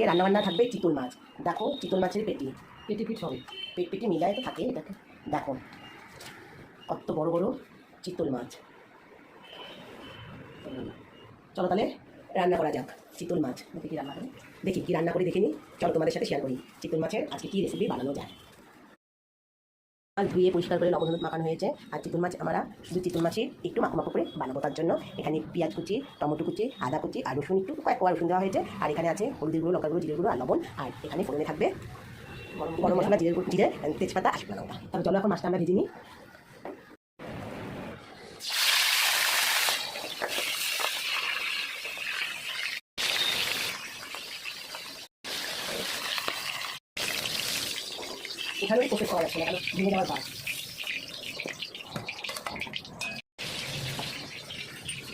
আজকে রান্নাবান্না থাকবে চিতল মাছ। দেখো চিতল মাছের পেটি। পেটি পিঠ হবে। পেট পেটি মিলায় তো থাকে এটাকে দেখো কত বড় বড় চিতল মাছ। চলো তাহলে রান্না করা যাক চিতল মাছ। দেখি কি রান্না করে। দেখি কি রান্না করি দেখিনি চলো তোমাদের সাথে শেয়ার করি চিতল মাছের আজকে কী রেসিপি বানানো যায়। ধুয়ে পরিষ্কার করে লবণ মাখানো হয়েছে। আর চিতল মাছ আমরা শুধু চিতল মাছের একটু মাখো করে বানাবো তার জন্য। এখানে পেঁয়াজ কুচি, টমেটো কুচি, আদা কুচি, আর রসুন একটু কয়েক কোয়া রসুন দেওয়া হয়েছে। আর এখানে আছে হলুদের গুঁড়ো লঙ্কা গুঁড়ো জিরে গুঁড়ো আর লবণ। আর এখানে ফোড়নে থাকবে গরম মশলা জিরে জিরে, তেজপাতা আসবে শুকনো লঙ্কা। তবে চলো এখন মাছটা আমরা ভেজে নিই। এখানেও প্রসেস করা যাচ্ছে না কারণ যাওয়ার পার।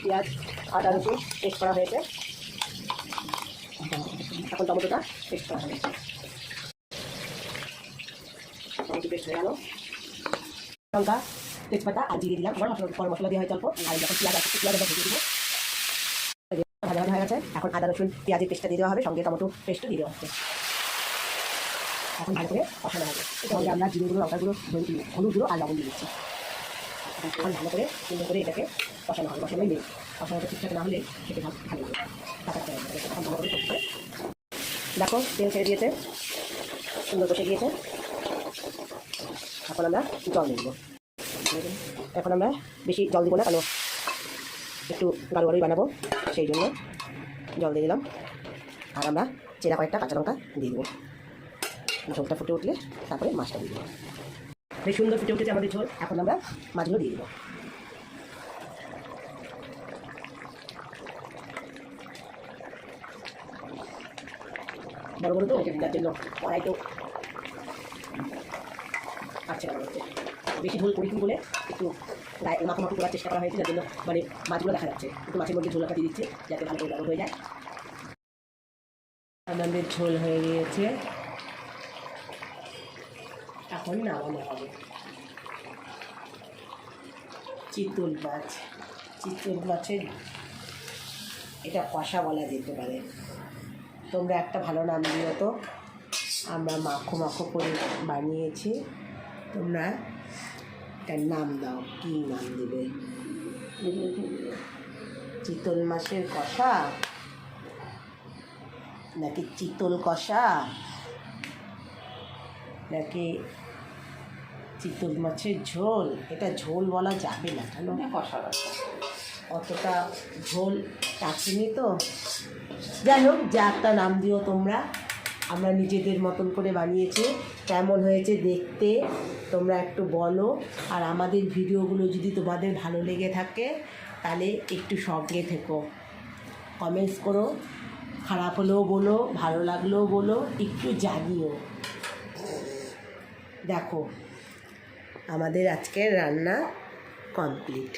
পেঁয়াজ, আদা, রসুন পেস্ট করা হয়েছে। এখন টমেটোটা পেস্ট করা হয়েছে। টমেটো হয়ে গেল। লঙ্কা, তেজপাতা আর জিরে দিলাম। গরম মশলা গরম মশলা দিয়ে হয় অল্প আর যখন পেঁয়াজ আছে পেঁয়াজ ভেজে দিব ভাজা ভাজা হয়ে গেছে। এখন আদা, রসুন, পেঁয়াজের পেস্টটা দিয়ে দেওয়া হবে। সঙ্গে টমেটো পেস্টও দিয়ে দেওয়া হচ্ছে এখন ভালো করে কষানো হবে তাহলে আমরা জিরে গুঁড়ো লঙ্কা হলুদ গুঁড়ো আর লবণ দিয়ে দিচ্ছি। এখন ভালো করে সুন্দর করে এটাকে কষানো হবে, কষানোই নেই কষানোটা ঠিকঠাক না হলে খেতে ভালো ভালো এখন ভালো করে হবে। দেখো, তেল ছেড়ে দিয়েছে, সুন্দর কষে গিয়েছে এখন আমরা জল দিয়ে এখন আমরা বেশি জল দিব না কেন একটু গাড়ো গাড়োই বানাবো, সেই জন্য জল দিয়ে দিলাম। আর আমরা চেরা কয়েকটা কাঁচা লঙ্কা দিয়ে দেবো। ঝোলটা ফুটে উঠলে তারপরে মাছটা দিয়ে দেবো। বেশ সুন্দর ফুটে উঠেছে আমাদের ঝোল। এখন আমরা মাছগুলো দিয়ে দেবো। বড় বড় তো যার জন্য কড়াই তো। আচ্ছা বেশি ঝোল করি বলে একটু মাখো মাখো করার চেষ্টা করা হয়েছে যার জন্য মানে মাছগুলো দেখা যাচ্ছে। একটু মাছের মধ্যে ঝোলটা দিয়ে দিচ্ছে যাতে ভালো করে হয়ে যায়। আমাদের ঝোল হয়ে গিয়েছে। এখন নামানো হবে। চিতল মাছ, চিতল মাছের এটা কষা বলা যেতে পারে। তোমরা একটা ভালো নাম দিও তো। আমরা মাখো মাখো করে বানিয়েছি। তোমরা এটার নাম দাও, কী নাম দেবে? চিতল মাছের কষা? নাকি চিতল কষা? নাকি চিতল মাছের ঝোল এটা ঝোল বলা যাবে না কেন? কষা অতটা ঝোল টাকেনি তো। যাই হোক যা একটা নাম দিও তোমরা। আমরা নিজেদের মতন করে বানিয়েছি। কেমন হয়েছে দেখতে তোমরা একটু বলো। আর আমাদের ভিডিওগুলো যদি তোমাদের ভালো লেগে থাকে তাহলে একটু সঙ্গে থেকো। কমেন্টস করো খারাপ হলেও বলো ভালো লাগলেও বলো একটু জানিও। দেখো আমাদের আজকের রান্না কমপ্লিট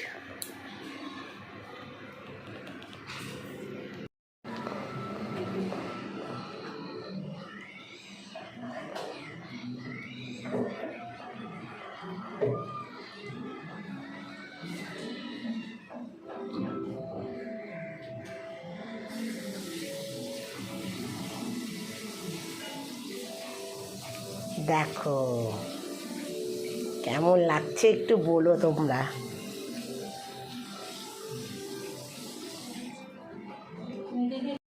দেখো কেমন লাগছে একটু বলো তোমরা।